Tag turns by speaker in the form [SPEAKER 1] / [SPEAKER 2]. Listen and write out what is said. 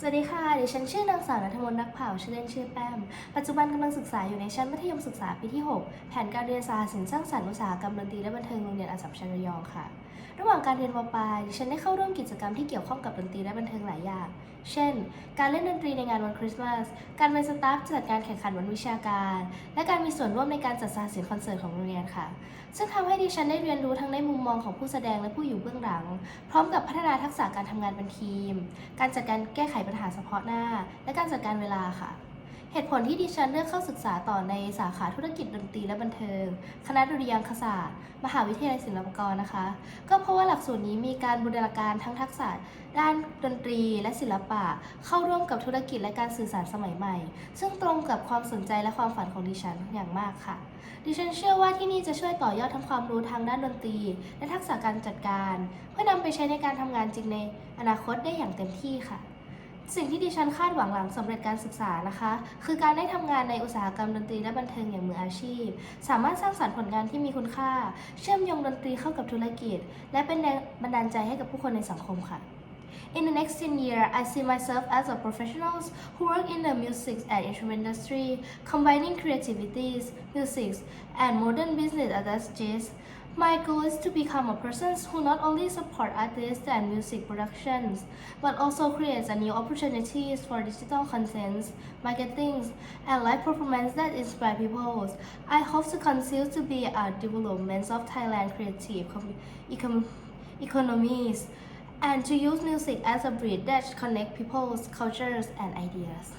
[SPEAKER 1] สวัสดีค่ะ ดิฉันชื่อนางสาวนัทมนต์นักเผ่าชื่อเล่นชื่อแป้ม ปัจจุบันกำลังศึกษาอยู่ในชั้นมัธยมศึกษาปีที่ 6 แผนการเรียนสารสินสร้างสรรค์อุตสาหกรรมดนตรีและบันเทิงโรงเรียนอัสสัมชัญระยองค่ะ ระหว่างการเรียนปปลาย ดิฉันได้เข้าร่วมกิจกรรมที่เกี่ยวข้องกับดนตรีและบันเทิงหลายอย่าง เช่น การเล่นดนตรีในงานวันคริสต์มาส การเป็นสตาฟจัดการแข่งขันวันวิชาการ และการมีส่วนร่วมในการจัดสารสินคอนเสิร์ตของโรงเรียนค่ะ ซึ่งทำให้ดิฉันได้เรียนรู้ทั้งในมุมมองของผู้แสดงและผู้อยู่เบื้องหลัง พร้อมกับพัฒนาทักษะการทำงานเป็นทีม การจัดการแก้ไขปัญหาเฉพาะหน้า และการจัดการเวลาค่ะ เหตุผลที่ดิฉันเลือกเข้าศึกษาต่อในสาขาธุรกิจดนตรีและบันเทิง คณะดุริยางคศาสตร์ มหาวิทยาลัยศิลปากรนะคะ ก็เพราะว่าหลักสูตรนี้มีการบูรณาการทั้งทักษะ ด้านดนตรีและศิลปะ เข้าร่วมกับธุรกิจและการสื่อสารสมัยใหม่ ซึ่งตรงกับความสนใจและความฝันของดิฉันอย่างมากค่ะ ดิฉันเชื่อว่าที่นี่จะช่วยต่อยอดทั้งความรู้ทางด้านดนตรี และทักษะการจัดการ เพื่อนำไปใช้ในการทำงานจริงในอนาคตได้อย่างเต็มที่ค่ะ สิ่งที่ดิฉันคาดหวังหลังสำเร็จการศึกษานะคะ คือการได้ทำงานในอุตสาหกรรมดนตรีและบันเทิงอย่างมืออาชีพ สามารถสร้างสรรค์ผลงานที่มีคุณค่า เชื่อมโยงดนตรีเข้ากับธุรกิจ และเป็นแรงบันดาลใจให้กับผู้คนในสังคมค่ะ In the next 10 years, I see myself as a professional who work in the music and instrument industry, combining creativities, music, and modern business advantages. My goal is to become a person who not only support artists and music productions, but also creates new opportunities for digital content, marketing, and live performance that inspire people. I hope to continue to be a development of Thailand creative econ- economies and to use music as a bridge that connects people's cultures and ideas.